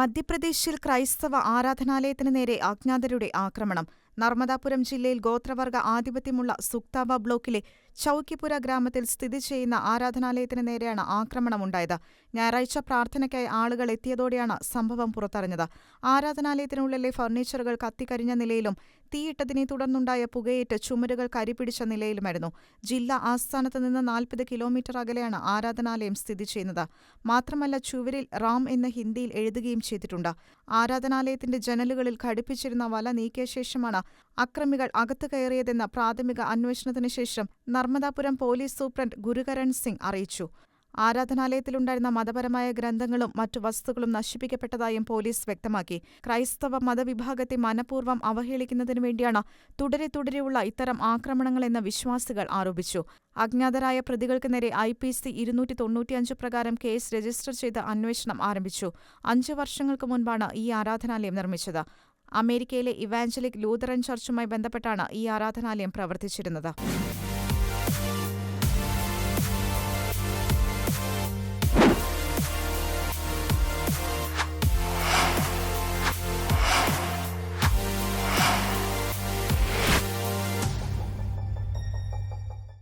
മധ്യപ്രദേശിൽ ക്രൈസ്തവ ആരാധനാലയത്തിനു നേരെ അജ്ഞാതരുടെ ആക്രമണം. നർമ്മദാപുരം ജില്ലയിൽ ഗോത്രവർഗ ആധിപത്യമുള്ള സുക്താബ ബ്ലോക്കിലെ ചൗക്കിപുര ഗ്രാമത്തിൽ സ്ഥിതി ചെയ്യുന്ന ആരാധനാലയത്തിന് നേരെയാണ് ആക്രമണമുണ്ടായത്. ഞായറാഴ്ച പ്രാർത്ഥനയ്ക്കായി ആളുകൾ എത്തിയതോടെയാണ് സംഭവം പുറത്തറിഞ്ഞത്. ആരാധനാലയത്തിനുള്ളിലെ ഫർണിച്ചറുകൾ കത്തിക്കരിഞ്ഞ നിലയിലും തീയിട്ടതിനെ തുടർന്നുണ്ടായ പുകയേറ്റ് ചുമരുകൾ കരിപിടിച്ച നിലയിലുമായിരുന്നു. ജില്ലാ ആസ്ഥാനത്ത് നിന്ന് നാൽപ്പത് കിലോമീറ്റർ അകലെയാണ് ആരാധനാലയം സ്ഥിതി ചെയ്യുന്നത്. മാത്രമല്ല ചുവരിൽ റാം എന്ന് ഹിന്ദിയിൽ എഴുതുകയും ചെയ്തിട്ടുണ്ട്. ആരാധനാലയത്തിന്റെ ജനലുകളിൽ ഘടിപ്പിച്ചിരുന്ന വല നീക്കിയ ശേഷമാണ് അക്രമികൾ അകത്തു കയറിയതെന്ന പ്രാഥമിക അന്വേഷണത്തിന് ശേഷം നർമ്മദാപുരം പോലീസ് സൂപ്രണ്ട് ഗുരുകരൺ സിംഗ് അറിയിച്ചു. ആരാധനാലയത്തിലുണ്ടായിരുന്ന മതപരമായ ഗ്രന്ഥങ്ങളും മറ്റു വസ്തുക്കളും നശിപ്പിക്കപ്പെട്ടതായും പോലീസ് വ്യക്തമാക്കി. ക്രൈസ്തവ മതവിഭാഗത്തെ മനഃപൂർവം അവഹേളിക്കുന്നതിനു വേണ്ടിയാണ് തുടരെ തുടരെയുള്ള ഇത്തരം ആക്രമണങ്ങളെന്ന് വിശ്വാസികൾ ആരോപിച്ചു. അജ്ഞാതരായ പ്രതികൾക്ക് നേരെ ഐ പി സി ഇരുന്നൂറ്റി തൊണ്ണൂറ്റിയഞ്ച് പ്രകാരം കേസ് രജിസ്റ്റർ ചെയ്ത് അന്വേഷണം ആരംഭിച്ചു. അഞ്ചു വർഷങ്ങൾക്ക് മുൻപാണ് ഈ ആരാധനാലയം നിർമ്മിച്ചത്. അമേരിക്കയിലെ ഇവാഞ്ചലിക് ലൂതറൻ ചർച്ചുമായി ബന്ധപ്പെട്ടാണ് ഈ ആരാധനാലയം പ്രവർത്തിച്ചിരുന്നത്.